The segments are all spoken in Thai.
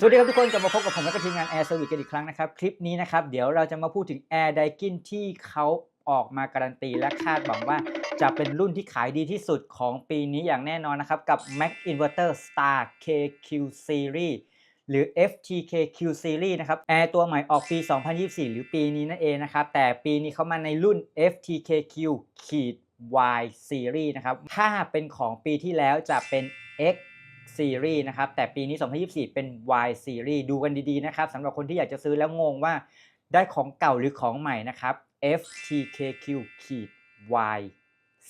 สวัสดีครับทุกคนกลับมาพบกับผมและก็ทีมงาน Air Service กันอีกครั้งนะครับ คลิปนี้นะครับ เดี๋ยวเราจะมาพูดถึง Air Daikin ที่เขาออกมาการันตีและคาดหวังว่าจะเป็นรุ่นที่ขายดีที่สุดของปีนี้อย่างแน่นอนนะครับ กับ Mac Inverter Star KQ Series หรือ FTKQ Series นะครับ Air ตัวใหม่ออกปี 2024 หรือปีนี้นั่นเองนะครับ แต่ปีนี้เขามาในรุ่น FTKQ ขีด Y Series นะครับถ้าเป็นของปีที่แล้วจะเป็น X Series นะครับ แต่ปีนี้ 2024 เป็น Y Series ดูกันดีๆนะครับสำหรับคนที่อยากจะซื้อแล้วงงว่าได้ของเก่าหรือของใหม่นะครับ FTKQ ขีด Y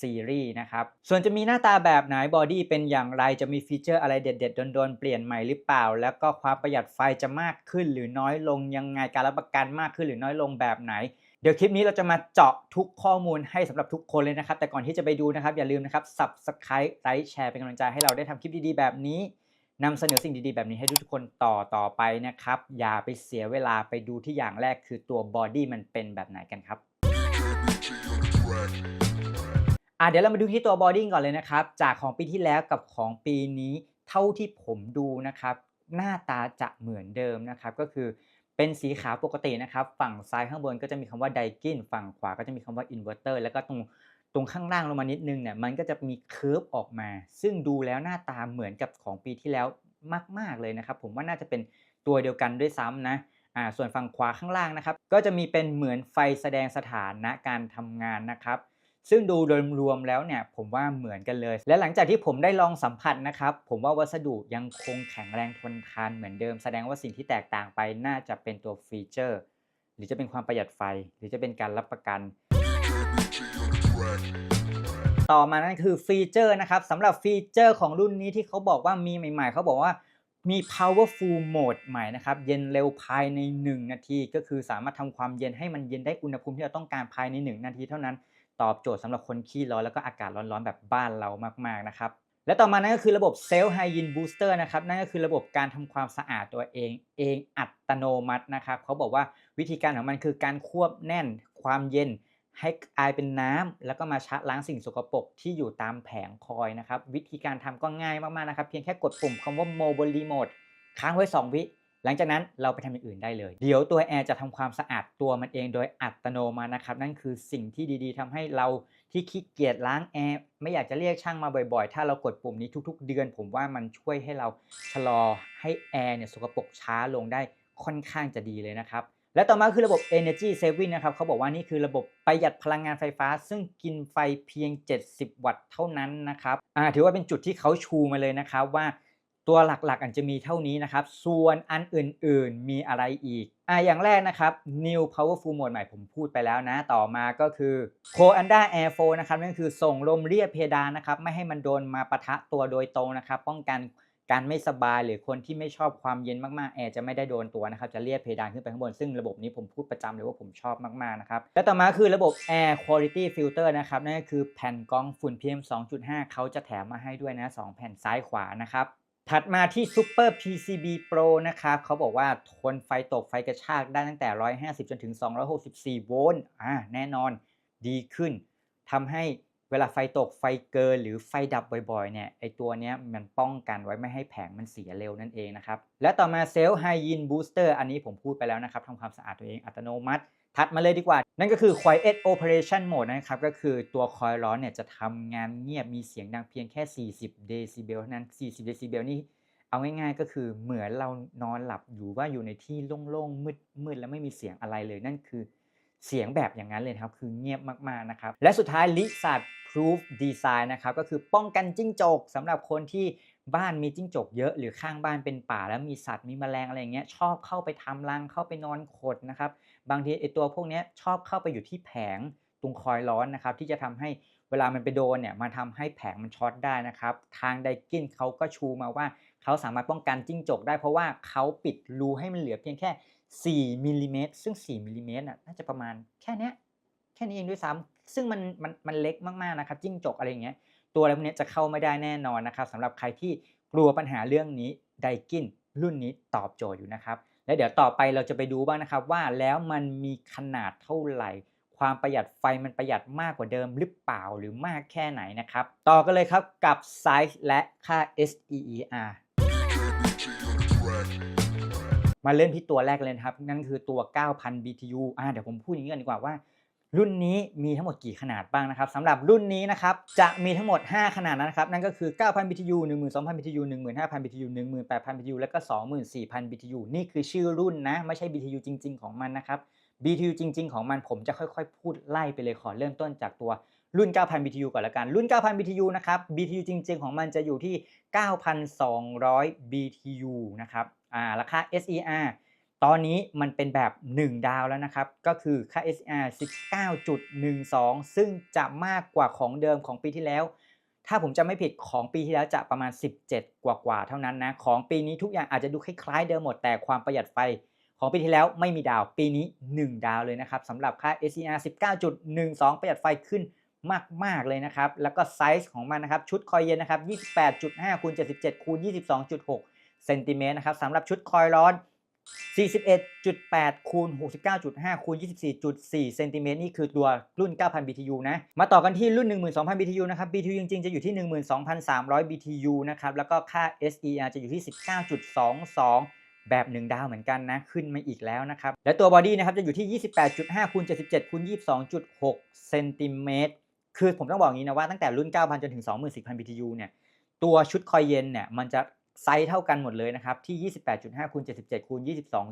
Series นะครับ ส่วนจะมีหน้าตาแบบไหนบอดี้เป็นอย่างไร จะมีฟีเจอร์อะไรเด็ด ๆ โดน ๆ เปลี่ยนใหม่หรือเปล่า แล้วก็ความประหยัดไฟจะมากขึ้นหรือน้อยลงยังไง การรับประกันมากขึ้นหรือน้อยลงแบบไหน เดี๋ยวคลิปนี้เราจะมาเจาะทุกข้อมูลให้สำหรับทุกคนเลยนะครับ แต่ก่อนที่จะไปดูนะครับ อย่าลืมนะครับ subscribe ไลค์แชร์เป็นกำลังใจให้เราได้ทำคลิปดีๆ แบบนี้นำเสนอสิ่งดีๆ แบบนี้ให้ทุกคนต่อต่อไปนะครับ อย่าไปเสียเวลาไปดูที่อย่างแรกคือตัวบอดี้มันเป็นแบบไหนกันครับอะเดี๋ยวเรามาดูที่ตัวบอดี้ก่อนเลยนะครับ จากของปีที่แล้วกับของปีนี้เท่าที่ผมดูนะครับ หน้าตาจะเหมือนเดิมนะครับก็คือ เป็นสีขาวปกตินะครับ ฝั่งซ้ายข้างบนก็จะมีคำว่าไดกินฝั่งขวาก็จะมีคำว่าอินเวอร์เตอร์แล้วก็ตรงตรงข้างล่างลงมานิดนึงเนี่ยมันก็จะมีเคิร์ฟออกมา ซึ่งดูแล้วหน้าตาเหมือนกับของปีที่แล้วมาก ๆ เลยนะครับ ผมว่าน่าจะเป็นตัวเดียวกันด้วยซ้ำนะอ่าส่วนฝั่งขวาข้างล่างนะครับ ก็จะมีเป็นเหมือนไฟแสดงสถานะการทำงานนะครับ ซึ่งดูโดยรวมแล้วเนี่ยผมว่าเหมือนกันเลย และหลังจากที่ผมได้ลองสัมผัสนะครับผมว่าวัสดุยังคงแข็งแรงทนทานเหมือนเดิม แสดงว่าสิ่งที่แตกต่างไปน่าจะเป็นตัวฟีเจอร์ หรือจะเป็นความประหยัดไฟ หรือจะเป็นการรับประกัน ต่อมานั่นคือฟีเจอร์นะครับสำหรับฟีเจอร์ของรุ่นนี้ที่เขาบอกว่ามีใหม่ ๆ เขาบอกว่ามี powerful mode ใหม่นะครับ เย็นเร็วภายใน 1 นาที ก็คือสามารถทำความเย็นให้มันเย็นได้อุณหภูมิที่เราต้องการภายใน 1 นาทีเท่านั้น ตอบโจทย์สำหรับคนขี้ร้อนแล้วก็อากาศร้อนๆ แบบบ้านเรามากๆนะครับและต่อมานั่นก็คือระบบ Self Hygiene Booster นะครับนั่นก็คือระบบการทำความสะอาดตัวเองเองอัตโนมัตินะครับเขาบอกว่าวิธีการของมันคือการควบแน่นความเย็นให้กลายเป็นน้ำแล้วก็มาชะล้างสิ่งสกปรกที่อยู่ตามแผงคอยนะครับวิธีการทำก็ง่ายมากๆนะครับเพียงแค่กดปุ่มคำว่า Mobile Remote ค้างไว้ 2 วิ หลังจากนั้นเราไปทำอย่างอื่นได้เลย เดี๋ยวตัวแอร์จะทำความสะอาดตัวมันเองโดยอัตโนมัตินะครับ นั่นคือสิ่งที่ดีๆทำให้เราที่ขี้เกียจล้างแอร์ไม่อยากจะเรียกช่างมาบ่อยๆ ถ้าเรากดปุ่มนี้ทุก ๆ เดือน ผมว่ามันช่วยให้เราชะลอให้แอร์เนี่ยสกปรกช้าลงได้ค่อนข้างจะดีเลยนะครับ และต่อมาคือระบบ Energy Saving นะครับเขาบอกว่านี่คือระบบประหยัดพลังงานไฟฟ้า ซึ่งกินไฟเพียง 70 วัตต์เท่านั้นนะครับอ่าถือว่าเป็นจุดที่เขาชูมาเลยนะครับว่า ตัวหลักๆอันจะมีเท่านี้นะครับ ส่วนอันอื่นๆมีอะไรอีกอ่าอย่างแรกนะครับ New Powerful Mode ใหม่ผมพูดไปแล้วนะ ต่อมาก็คือ Cold Under Airflow นะครับนั่นคือส่งลมเรียบเพดานนะครับ ไม่ให้มันโดนมาปะทะตัวโดยตรงนะครับ ป้องกันการไม่สบายหรือคนที่ไม่ชอบความเย็นมากๆแอร์จะไม่ได้โดนตัวนะครับ จะเรียบเพดานขึ้นไปข้างบน ซึ่งระบบนี้ผมพูดประจำเลยว่าผมชอบมากๆนะครับ และต่อมาคือระบบ Air Quality Filter นะครับนั่นก็คือแผ่นกรองฝุ่น PM 2.5 เขาจะแถมมาให้ด้วยนะ 2 แผ่นซ้ายขวานะครับ ถัดมาที่ Super PCB Pro นะครับเขาบอกว่าทนไฟตกไฟกระชากได้ตั้งแต่ 150 จนถึง 264 โวลต์อ่าแน่นอนดีขึ้นทำให้เวลาไฟตกไฟเกินหรือไฟดับบ่อยๆเนี่ยไอตัวเนี้ยมันป้องกันไว้ไม่ให้แผงมันเสียเร็วนั่นเองนะครับ และต่อมา Self Hygiene Booster อันนี้ผมพูดไปแล้วนะครับทำความสะอาดตัวเองอัตโนมัติ ถัดมาเลยดีกว่า นั่นก็คือ Quiet Operation Mode นะครับ ก็คือตัวคอยล์ร้อนเนี่ยจะทำงานเงียบมีเสียงดังเพียงแค่ 40 เดซิเบลเท่านั้น 40 เดซิเบลนี่เอาง่ายๆ ก็คือเหมือนเรานอนหลับอยู่ว่าอยู่ในที่โล่งๆ มืดๆ แล้วไม่มีเสียงอะไรเลย นั่นคือเสียงแบบอย่างนั้นเลยครับ คือเงียบมากๆ นะครับ และสุดท้าย Lizard Proof Design นะครับ ก็คือป้องกันจิ้งจกสำหรับคนที่บ้านมีจิ้งจกเยอะหรือข้างบ้านเป็นป่าแล้วมีสัตว์มีแมลงอะไรอย่างเงี้ยชอบเข้าไปทำรังเข้าไปนอนขดนะครับ บางทีไอตัวพวกนี้ชอบเข้าไปอยู่ที่แผงตรงคอยล์ร้อนนะครับที่จะทำให้เวลามันไปโดนเนี่ยมันทำให้แผงมันช็อตได้นะครับทางไดกินเขาก็ชูมาว่าเขาสามารถป้องกันจิ้งจกได้เพราะว่าเขาปิดรูให้มันเหลือเพียงแค่ 4มิลลิเมตรซึ่ง 4มิลลิเมตรน่ะน่าจะประมาณแค่นี้แค่นี้เองด้วยซ้ำซึ่งมันมันมันเล็กมากๆนะครับจิ้งจกอะไรอย่างเงี้ยตัวอะไรพวกนี้จะเข้าไม่ได้แน่นอนนะครับสำหรับใครที่กลัวปัญหาเรื่องนี้ไดกินรุ่นนี้ตอบโจทย์อยู่นะครับ และเดี๋ยวต่อไปเราจะไปดูบ้างนะครับว่าแล้วมันมีขนาดเท่าไหร่ ความประหยัดไฟมันประหยัดมากกว่าเดิมหรือเปล่าหรือมากแค่ไหนนะครับ ต่อกันเลยครับกับไซส์และค่า SEER มาเล่นที่ตัวแรกเลยครับ นั่นคือตัว 9,000 BTU อ่าเดี๋ยวผมพูดอย่างนี้กันดีกว่าว่า รุ่นนี้มีทั้งหมดกี่ขนาดบ้างนะครับสำหรับรุ่นนี้นะครับจะมีทั้งหมด 5 ขนาดนะครับ นั่นก็คือ 9,000 BTU 12,000 BTU 15,000 BTU 18,000 BTU แล้วก็ 24,000 BTU นี่คือชื่อรุ่นนะ ไม่ใช่ BTU จริง ๆ ของมันนะครับ BTU จริง ๆ ของมันผมจะค่อย ๆ พูดไล่ไปเลยขอเริ่มต้นจากตัวรุ่น 9,000 BTU ก่อนละกัน รุ่น 9,000 BTU นะครับ BTU จริง ๆ ของมันจะอยู่ที่ 9,200 BTU นะครับ อ่า ราคา SER ตอนนี้มันเป็นแบบ 1 ดาวแล้วนะครับ ก็คือค่า SR 19.12 ซึ่งจะมากกว่าของเดิมของปีที่แล้ว ถ้าผมจะไม่ผิดของปีที่แล้วจะประมาณ 17 กว่าๆเท่านั้นนะ ของปีนี้ทุกอย่างอาจจะดูคล้ายๆเดิมหมดแต่ความประหยัดไฟของปีที่แล้วไม่มีดาวปีนี้ 1 ดาวเลยนะครับสำหรับค่า SER 19.12 ประหยัดไฟขึ้นมาก ๆ เลยนะครับ แล้วก็ไซส์ของมันนะครับ ชุดคอยเย็นนะครับ 28.5คูณ77คูณ22.6เซนติเมตรนะครับสำหรับชุดคอยร้อน 41.8 คูณ 69.5 คูณ 24.4 เซนติเมตรนี่คือตัวรุ่น 9,000 BTU นะ มาต่อกันที่รุ่น 12,000 BTU นะครับ BTU จริง ๆ จะอยู่ที่ 12,300 BTU นะครับ แล้วก็ค่า SER จะอยู่ที่ 19.22แบบ 1 ดาวเหมือนกันนะ ขึ้นมาอีกแล้วนะครับ และตัวบอดี้นะครับ จะอยู่ที่ 28.5คูณ77คูณ22.6เซนติเมตรคือผมต้องบอกงี้นะว่าตั้งแต่รุ่น 9,000 จนถึง 24,000 BTU เนี่ย ตัวชุดคอยเย็นเนี่ย มันจะ ไซส์เท่ากันหมดเลยนะครับที่ 28.5คูณ77คูณ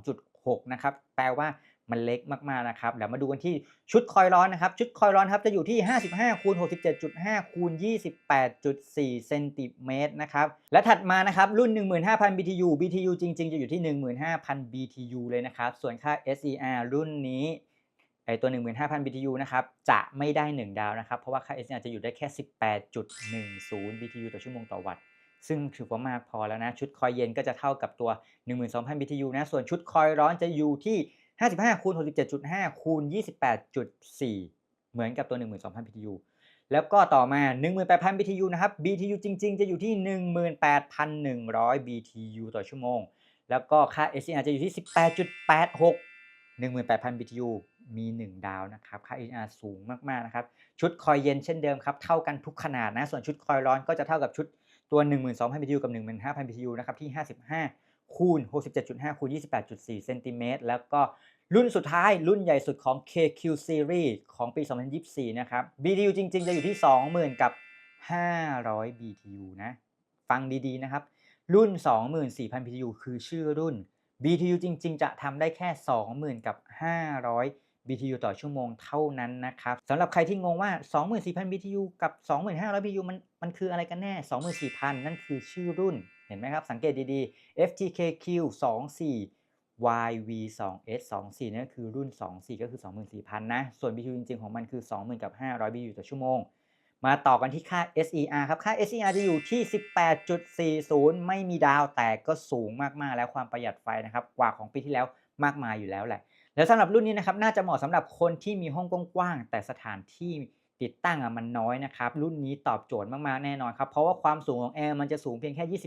22.6 นะครับ แปลว่ามันเล็กมากๆนะครับ เดี๋ยวมาดูกันที่ชุดคอยร้อนนะครับ ชุดคอยร้อนครับจะอยู่ที่ 55คูณ67.5คูณ28.4เซนติเมตรนะครับ และถัดมานะครับรุ่น 15,000 BTU BTU จริง ๆ จะอยู่ที่ 15,000 BTU เลยนะครับ ส่วนค่า SER รุ่นนี้ไอตัว 15,000 BTU นะครับ จะไม่ได้ 1 ดาวนะครับ เพราะว่าค่า SNR จะอยู่ได้แค่ 18.10 BTU ต่อชั่วโมงต่อวัตต์ ซึ่งถือว่ามากพอแล้วนะ ชุดคอยเย็นก็จะเท่ากับตัว 12,000 BTU นะ ส่วนชุดคอยร้อนจะอยู่ที่ 55คูณ67.5คูณ28.4 เหมือนกับตัว 12,000 BTU แล้วก็ต่อมา 18,000 BTU นะครับ BTU จริง ๆ จะอยู่ที่ 18,100 BTU ต่อชั่วโมง แล้วก็ค่า SCR จะอยู่ที่ 18.86 18,000 BTU มี 1 ดาวนะครับ ค่า SCR สูงมาก ๆ นะครับ ชุดคอยเย็นเช่นเดิมครับ เท่ากันทุกขนาดนะ ส่วนชุดคอยร้อนก็จะเท่ากับชุด ตัว 12,000 BTU กับ 15,000 BTU นะครับที่ 55 คูณ 67.5 คูณ 28.4 เซนติเมตรแล้วก็รุ่นสุดท้ายรุ่นใหญ่สุดของ KQ Series ของปี 2024 นะครับ BTU จริง ๆ จะอยู่ที่ 20,000 กับ 500 BTU นะ ฟังดีๆ นะครับ รุ่น 24,000 BTU คือชื่อรุ่น BTU จริง ๆ จะทำได้แค่ 20,000 กับ 500 BTU ต่อชั่วโมงเท่านั้นนะครับสำหรับใครที่งงว่า 24,000 BTU กับ 25,000 BTU มันมันคืออะไรกันแน่ 24,000 นั่นคือชื่อรุ่นเห็นไหมครับ สังเกตดีๆ FTKQ 24 YV2S 24 นั่นคือรุ่น 24 ก็คือ 24,000 นะ ส่วน BTU จริง ๆ ของมันคือ 20,000 กับ 500 BTU ต่อชั่วโมง มาต่อกันที่ค่า SER ครับ ค่า SER จะอยู่ที่ 18.40 ไม่มีดาวแต่ก็สูงมาก ๆ แล้วความประหยัดไฟนะครับ กว่าของปีที่แล้วมากมายอยู่แล้วแหละ แล้วสำหรับรุ่นนี้นะครับน่าจะเหมาะสำหรับคนที่มีห้องกว้างๆแต่สถานที่ติดตั้งอะมันน้อยนะครับ รุ่นนี้ตอบโจทย์มากๆแน่นอนครับ เพราะว่าความสูงของแอร์มันจะสูงเพียงแค่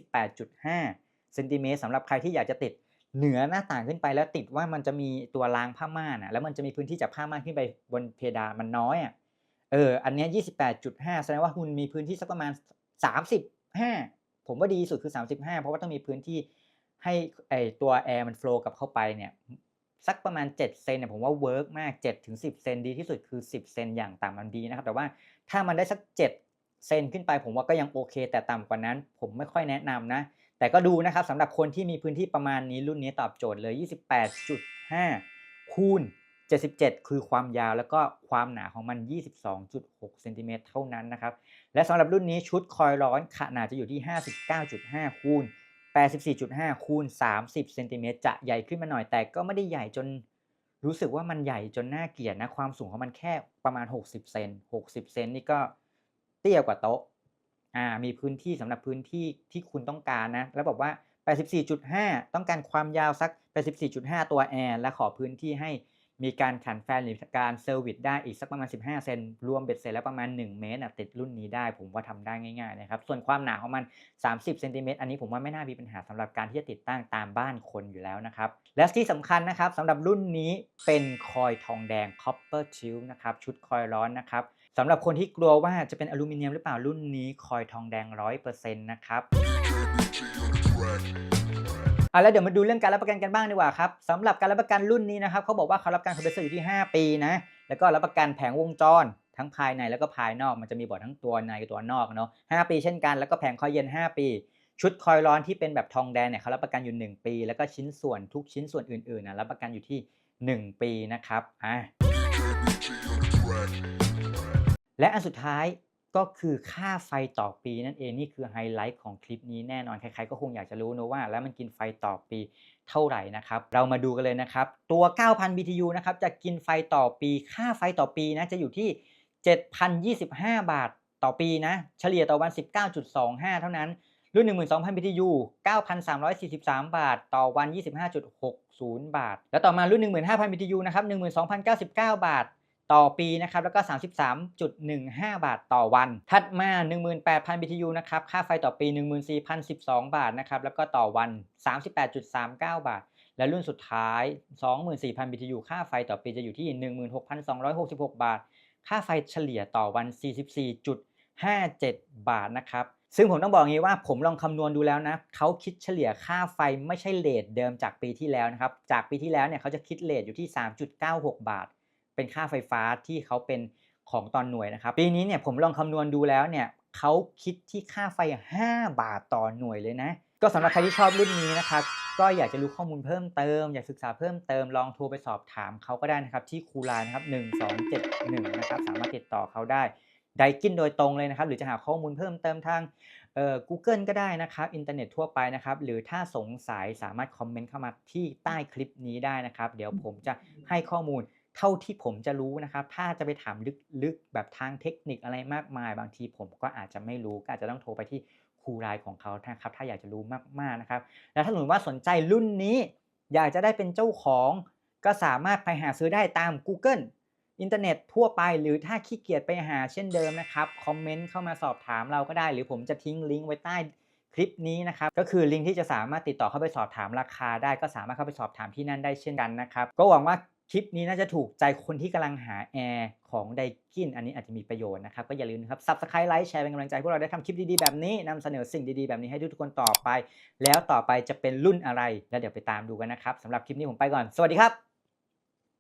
28.5เซนติเมตรสำหรับใครที่อยากจะติดเหนือหน้าต่างขึ้นไปแล้วติดว่ามันจะมีตัวรางผ้าม่านอะแล้วมันจะมีพื้นที่จากผ้าม่านขึ้นไปบนเพดานมันน้อยอะเอออันนี้ 28.5 แสดงว่าคุณมีพื้นที่สักประมาณ 35 ผมว่าดีสุดคือ 35 เพราะว่าต้องมีพื้นที่ให้ไอตัวแอร์มันโฟล์กับเข้าไปเนี่ย สักประมาณ 7 เซนเนี่ยผมว่าเวิร์กมาก7ถึง10 เซนดีที่สุดคือ 10 เซนอย่างต่ำมันดีนะครับ แต่ว่าถ้ามันได้สัก 7 เซนขึ้นไป ผมว่าก็ยังโอเค แต่ต่ำกว่านั้น ผมไม่ค่อยแนะนำนะ แต่ก็ดูนะครับสำหรับคนที่มีพื้นที่ประมาณนี้รุ่นนี้ตอบโจทย์เลย 28.5 คูณ 77 คือความยาวแล้วก็ความหนาของมัน 22.6เซนติเมตรเท่านั้นนะครับ และสำหรับรุ่นนี้ชุดคอยร้อนขนาดจะอยู่ที่ 59.5 คูณ 84.5 คูณ 30 เซนติเมตรจะใหญ่ขึ้นมาหน่อยแต่ก็ไม่ได้ใหญ่จนรู้สึกว่ามันใหญ่จนน่าเกลียดนะ ความสูงของมันแค่ประมาณ 60 เซน 60 เซนนี่ก็เตี้ยกว่าโต๊ะ อ่า มีพื้นที่สำหรับพื้นที่ที่คุณต้องการนะ แล้วบอกว่า 84.5 ต้องการความยาวสัก 84.5 ตัวแอร์และขอพื้นที่ให้ มีการขันแฟนหรือการเซอร์วิสได้อีกสักประมาณ 15 เซนรวมเบ็ดเสร็จแล้วประมาณ 1 เมตรติดรุ่นนี้ได้ ผมว่าทำได้ง่ายๆนะครับ ส่วนความหนาของมัน 30เซนติเมตรอันนี้ผมว่าไม่น่ามีปัญหาสำหรับการที่จะติดตั้งตามบ้านคนอยู่แล้วนะครับ และที่สำคัญนะครับสำหรับรุ่นนี้เป็นคอยทองแดง copper tube นะครับชุดคอยร้อนนะครับสำหรับคนที่กลัวว่าจะเป็นอลูมิเนียมหรือเปล่ารุ่นนี้คอยทองแดง 100%นะครับ อะแล้วเดี๋ยวมาดูเรื่องการรับประกันกันบ้างดีกว่าครับสำหรับการรับประกันรุ่นนี้นะครับเขาบอกว่าเขารับประกันคอมเพรสเซอร์อยู่ที่ 5 ปีนะแล้วก็รับประกันแผงวงจรทั้งภายในแล้วก็ภายนอกมันจะมีบอกทั้งตัวในกับตัวนอกเนาะ5ปีเช่นกันแล้วก็แผงคอยเย็น 5 ปี ชุดคอยร้อนที่เป็นแบบทองแดงเนี่ยเขารับประกันอยู่ 1 ปี แล้วก็ชิ้นส่วนทุกชิ้นส่วนอื่นๆนะรับประกันอยู่ที่ 1 ปีนะครับอะและอันสุดท้าย ก็คือค่าไฟต่อปีนั่นเองนี่คือไฮไลท์ของคลิปนี้แน่นอนใครๆก็คงอยากจะรู้นะว่า แล้วมันกินไฟต่อปีเท่าไหร่นะครับ เรามาดูกันเลยนะครับ ตัว 9,000 BTU นะครับจะกินไฟต่อปี ค่าไฟต่อปีนะจะอยู่ที่ 7,025 บาทต่อปีนะเฉลี่ยต่อวัน 19.25 เท่านั้น รุ่น 12,000 BTU 9,343 บาท ต่อวัน 25.60 บาท แล้วต่อมารุ่น 15,000 BTU นะครับ12,099 บาท ต่อปีนะครับแล้วก็ 33.15 บาทต่อวัน ถัดมา 18,000 BTU นะครับค่าไฟต่อปี 14,012 บาทนะครับแล้วก็ต่อวัน 38.39 บาทและรุ่นสุดท้าย 24,000 BTU ค่าไฟต่อปีจะอยู่ที่ 16,266 บาท ค่าไฟเฉลี่ยต่อวัน 44.57 บาทนะครับ ซึ่งผมต้องบอกงี้ว่าผมลองคำนวณดูแล้วนะ เขาคิดเฉลี่ยค่าไฟไม่ใช่เลทเดิมจากปีที่แล้วนะครับ จากปีที่แล้วเนี่ยเขาจะคิดเลทอยู่ที่ 3.96 บาท เป็นค่าไฟฟ้าที่เขาเป็นของตอนหน่วยนะครับปีนี้เนี่ยผมลองคำนวณดูแล้วเนี่ยเขาคิดที่ค่าไฟ 5 บาทต่อหน่วยเลยนะ ก็สำหรับใครที่ชอบรุ่นนี้นะครับก็อยากจะรู้ข้อมูลเพิ่มเติม อยากศึกษาเพิ่มเติมลองโทรไปสอบถามเขาก็ได้นะครับที่คูลน์นะครับ1271นะครับสามารถติดต่อเขาได้ไดกินโดยตรงเลยนะครับ หรือจะหาข้อมูลเพิ่มเติมทางเอ่อ Google ก็ได้นะครับ อินเทอร์เน็ตทั่วไปนะครับ หรือถ้าสงสัยสามารถคอมเมนต์เข้ามาที่ใต้คลิปนี้ได้นะครับ เดี๋ยวผมจะให้ข้อมูล เท่าที่ผมจะรู้นะครับ ถ้าจะไปถามลึกๆแบบทางเทคนิคอะไรมากมาย บางทีผมก็อาจจะไม่รู้ก็อาจจะต้องโทรไปที่ครูไลน์ของเขานะครับ ถ้าอยากจะรู้มากๆนะครับ แล้วถ้าสมมติว่าสนใจรุ่นนี้ อยากจะได้เป็นเจ้าของ ก็สามารถไปหาซื้อได้ตาม Google อินเทอร์เน็ตทั่วไปหรือถ้าขี้เกียจไปหาเช่นเดิมนะครับ คอมเมนต์เข้ามาสอบถามเราก็ได้ หรือผมจะทิ้งลิงก์ไว้ใต้คลิปนี้นะครับ ก็คือลิงก์ที่จะสามารถติดต่อเข้าไปสอบถามราคาได้ก็สามารถเข้าไปสอบถามที่นั่นได้เช่นกันนะครับ ก็หวังว่า คลิปนี้น่าจะถูกใจคนที่กำลังหาแอร์ของไดกินอันนี้อาจจะมีประโยชน์นะครับ ก็อย่าลืมนะครับซับสไครต์ไลค์แชร์เป็นกำลังใจพวกเราได้ทำคลิปดีๆ แบบนี้นำเสนอสิ่งดีๆ แบบนี้ให้ทุกๆคนต่อไป แล้วต่อไปจะเป็นรุ่นอะไร แล้วเดี๋ยวไปตามดูกันนะครับสำหรับคลิปนี้ผมไปก่อน สวัสดีครับ